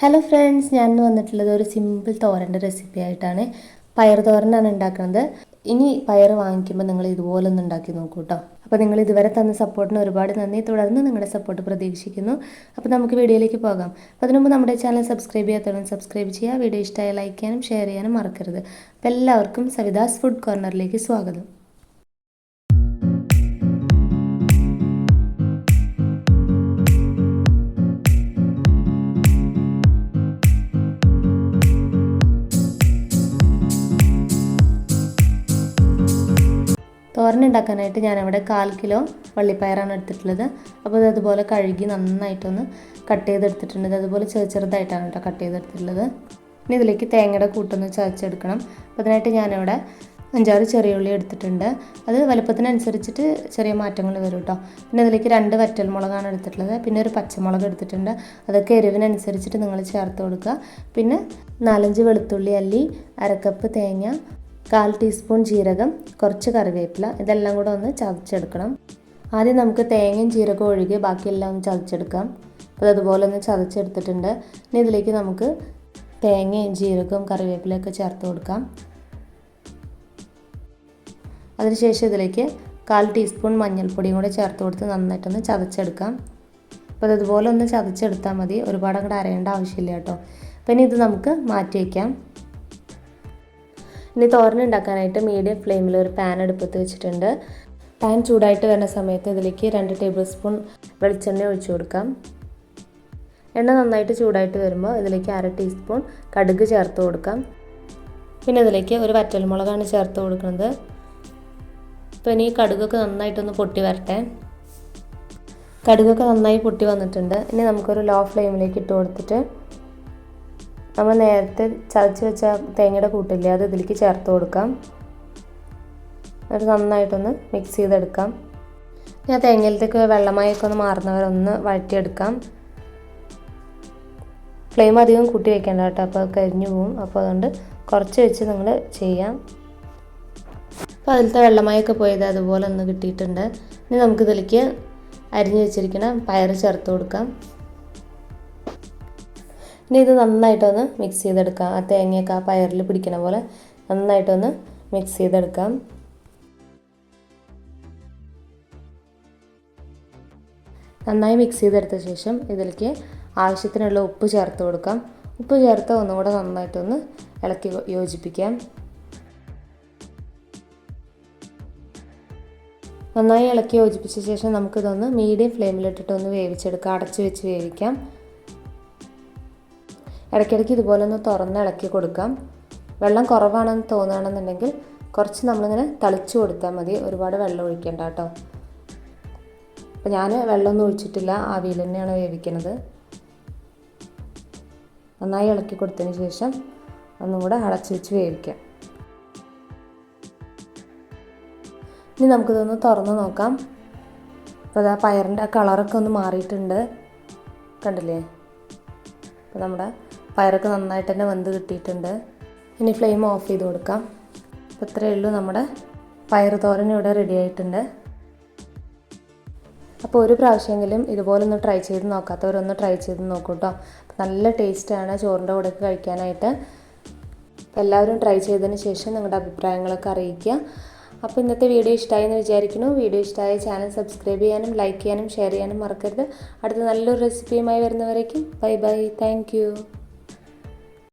Hello friends ഞാൻ വന്നിട്ടുള്ളത് ഒരു സിമ്പിൾ തോരന്റെ റെസിപ്പി ആയിട്ടാണ്. പയർ തോരനാണ് ഉണ്ടാക്കുന്നത്. ഇനി പയർ വാങ്ങിക്കുമ്പോൾ നിങ്ങൾ ഇതുപോലെ ഒന്ന് ഉണ്ടാക്കി നോക്കൂ കേട്ടോ അപ്പോൾ നിങ്ങൾ ഇതുവരെ തന്ന സപ്പോർട്ടിന് ഒരുപാട് നന്ദി. തുടർന്ന് നിങ്ങളുടെ സപ്പോർട്ട് പ്രതീക്ഷിക്കുന്നു. അപ്പോൾ നമുക്ക് വീഡിയോയിലേക്ക് പോകാം. അപ്പോൾ അതിനു മുമ്പ് നമ്മുടെ ചാനൽ സബ്സ്ക്രൈബ് ചെയ്യാത്തവരും സബ്സ്ക്രൈബ് ചെയ്യുക. വീഡിയോ ഇഷ്ടമായി ലൈക്ക് ചെയ്യാനും ഷെയർ ചെയ്യാനും മറക്കരുത്. അപ്പോൾ എല്ലാവർക്കും സവിതാസ് ഫുഡ് കോർണറിലേക്ക് സ്വാഗതം. തോരൻ ഉണ്ടാക്കാനായിട്ട് ഞാനവിടെ കാൽ കിലോ വള്ളിപ്പയറാണ് എടുത്തിട്ടുള്ളത്. അപ്പോൾ അത് അതുപോലെ കഴുകി നന്നായിട്ടൊന്ന് കട്ട് ചെയ്തെടുത്തിട്ടുണ്ട്. അതുപോലെ ചെറു ചെറുതായിട്ടാണ് കേട്ടോ കട്ട് ചെയ്തെടുത്തിട്ടുള്ളത്. ഇനി ഇതിലേക്ക് തേങ്ങയുടെ കൂട്ടൊന്ന് ചതച്ചെടുക്കണം. അപ്പോൾ അതിനായിട്ട് ഞാനിവിടെ അഞ്ചാറ് ചെറിയ ഉള്ളി എടുത്തിട്ടുണ്ട്. അത് വലുപ്പത്തിനനുസരിച്ചിട്ട് ചെറിയ മാറ്റങ്ങൾ വരും കേട്ടോ. പിന്നെ ഇതിലേക്ക് രണ്ട് വറ്റൽമുളകാണ് എടുത്തിട്ടുള്ളത്. പിന്നെ ഒരു പച്ചമുളക് എടുത്തിട്ടുണ്ട്. അതൊക്കെ എരിവിനനുസരിച്ചിട്ട് നിങ്ങൾ ചേർത്ത് കൊടുക്കുക. പിന്നെ നാലഞ്ച് വെളുത്തുള്ളി അല്ലി അരക്കപ്പ് തേങ്ങ കാൽ ടീസ്പൂൺ ജീരകം കുറച്ച് കറിവേപ്പില ഇതെല്ലാം കൂടെ ഒന്ന് ചതച്ചെടുക്കണം. ആദ്യം നമുക്ക് തേങ്ങയും ജീരകവും ഒഴികെ ബാക്കിയെല്ലാം ഒന്ന് ചതച്ചെടുക്കാം. അപ്പോൾ അതുപോലെ ഒന്ന് ചതച്ചെടുത്തിട്ടുണ്ട്. ഇനി ഇതിലേക്ക് നമുക്ക് തേങ്ങയും ജീരകവും കറിവേപ്പിലയൊക്കെ ചേർത്ത് കൊടുക്കാം. അതിനുശേഷം ഇതിലേക്ക് കാൽ ടീസ്പൂൺ മഞ്ഞൾപ്പൊടിയും കൂടെ ചേർത്ത് കൊടുത്ത് നന്നായിട്ടൊന്ന് ചതച്ചെടുക്കാം. അപ്പോൾ അതുപോലെ ഒന്ന് ചതച്ചെടുത്താൽ മതി. ഒരുപാട് അങ്ങോട്ട് അരയേണ്ട ആവശ്യമില്ല കേട്ടോ. പിന്നെ ഇത് നമുക്ക് മാറ്റി വയ്ക്കാം. ഇനി തോരൻ ഉണ്ടാക്കാനായിട്ട് മീഡിയം ഫ്ലെയിമിൽ ഒരു പാൻ അടുപ്പത്ത് വെച്ചിട്ടുണ്ട്. പാൻ ചൂടായിട്ട് വരുന്ന സമയത്ത് ഇതിലേക്ക് രണ്ട് ടേബിൾ സ്പൂൺ വെളിച്ചെണ്ണ ഒഴിച്ചു കൊടുക്കാം. എണ്ണ നന്നായിട്ട് ചൂടായിട്ട് വരുമ്പോൾ ഇതിലേക്ക് അര ടീസ്പൂൺ കടുക് ചേർത്ത് കൊടുക്കാം. പിന്നെ ഇതിലേക്ക് ഒരു വറ്റൽമുളകാണ് ചേർത്ത് കൊടുക്കുന്നത്. അപ്പോൾ ഇനി കടുകൊക്കെ നന്നായിട്ടൊന്ന് പൊട്ടി വരട്ടെ. കടുകൊക്കെ നന്നായി പൊട്ടി വന്നിട്ടുണ്ട്. ഇനി നമുക്കൊരു ലോ ഫ്ലെയിമിലേക്ക് ഇട്ട് കൊടുത്തിട്ട് നമ്മൾ നേരത്തെ ചതച്ച് വെച്ച തേങ്ങയുടെ കൂട്ടില്ലേ അത് ഇതിലേക്ക് ചേർത്ത് കൊടുക്കാം. എന്നിട്ട് നന്നായിട്ടൊന്ന് മിക്സ് ചെയ്തെടുക്കാം. ഞാൻ തേങ്ങയിലേക്ക് വെള്ളമായൊക്കെ ഒന്ന് മാറുന്നവരൊന്ന് വഴറ്റിയെടുക്കാം. ഫ്ലെയിം അധികം കൂട്ടി വെക്കേണ്ട കേട്ടോ അപ്പോൾ കരിഞ്ഞു പോവും. അപ്പോൾ അതുകൊണ്ട് കുറച്ച് വെച്ച് നിങ്ങൾ ചെയ്യാം. അപ്പോൾ അതിലത്തെ വെള്ളമായൊക്കെ പോയത് അതുപോലെ ഒന്ന് കിട്ടിയിട്ടുണ്ട്. ഇനി നമുക്കിതിലേക്ക് അരിഞ്ഞു വെച്ചിരിക്കുന്ന പയർ ചേർത്ത് കൊടുക്കാം. ഇനി ഇത് നന്നായിട്ടൊന്ന് മിക്സ് ചെയ്തെടുക്കാം. ആ തേങ്ങയൊക്കെ ആ പയറിൽ പിടിക്കണ പോലെ നന്നായിട്ടൊന്ന് മിക്സ് ചെയ്തെടുക്കാം. നന്നായി മിക്സ് ചെയ്തെടുത്ത ശേഷം ഇതിലേക്ക് ആവശ്യത്തിനുള്ള ഉപ്പ് ചേർത്ത് കൊടുക്കാം. ഉപ്പ് ചേർത്ത് ഒന്നുകൂടെ നന്നായിട്ടൊന്ന് ഇളക്കി യോജിപ്പിക്കാം. നന്നായി ഇളക്കി യോജിപ്പിച്ച ശേഷം നമുക്കിതൊന്ന് മീഡിയം ഫ്ലെയിമിലിട്ടിട്ട് ഒന്ന് വേവിച്ചെടുക്കാം. അടച്ചു വെച്ച് വേവിക്കാം. ഇടയ്ക്കിടയ്ക്ക് ഇതുപോലെ ഒന്ന് തുറന്ന് ഇളക്കി കൊടുക്കാം. വെള്ളം കുറവാണെന്ന് തോന്നുകയാണെന്നുണ്ടെങ്കിൽ കുറച്ച് നമ്മളിങ്ങനെ തളിച്ചു കൊടുത്താൽ മതി. ഒരുപാട് വെള്ളം ഒഴിക്കേണ്ട കേട്ടോ. അപ്പോൾ ഞാൻ വെള്ളമൊന്നും ഒഴിച്ചിട്ടില്ല. ആവിയിൽ തന്നെയാണ് വേവിക്കുന്നത്. നന്നായി ഇളക്കി കൊടുത്തതിന് ശേഷം ഒന്നും കൂടെ അടച്ചു വെച്ച് വേവിക്കാം. ഇനി നമുക്കിതൊന്ന് തുറന്ന് നോക്കാം. അപ്പോൾ അതാ പയറിന്റെ കളറൊക്കെ ഒന്ന് മാറിയിട്ടുണ്ട്. കണ്ടില്ലേ? അപ്പോൾ നമ്മുടെ പയറൊക്കെ നന്നായിട്ട് തന്നെ വെന്ത് കിട്ടിയിട്ടുണ്ട്. ഇനി ഫ്ലെയിം ഓഫ് ചെയ്ത് കൊടുക്കാം. അപ്പോൾ ഇത്രയേ ഉള്ളൂ നമ്മുടെ പയർ തോരൻ ഇവിടെ റെഡി ആയിട്ടുണ്ട്. അപ്പോൾ ഒരു പ്രാവശ്യമെങ്കിലും ഇതുപോലെ ഒന്ന് ട്രൈ ചെയ്ത് നോക്കാത്തവരൊന്ന് ട്രൈ ചെയ്ത് നോക്കൂ കേട്ടോ നല്ല ടേസ്റ്റാണ് ചോറിന്റെ കൂടെ കഴിക്കാനായിട്ട്. എല്ലാവരും ട്രൈ ചെയ്തതിന് ശേഷം നിങ്ങളുടെ അഭിപ്രായങ്ങളൊക്കെ അറിയിക്കുക. അപ്പോൾ ഇന്നത്തെ വീഡിയോ ഇഷ്ടമായി എന്ന് വിചാരിക്കുന്നു. വീഡിയോ ഇഷ്ടമായ ചാനൽ സബ്സ്ക്രൈബ് ചെയ്യാനും ലൈക്ക് ചെയ്യാനും ഷെയർ ചെയ്യാനും മറക്കരുത്. അടുത്ത നല്ലൊരു റെസിപ്പിയുമായി വരുന്നവരേക്കും ബൈ ബൈ താങ്ക്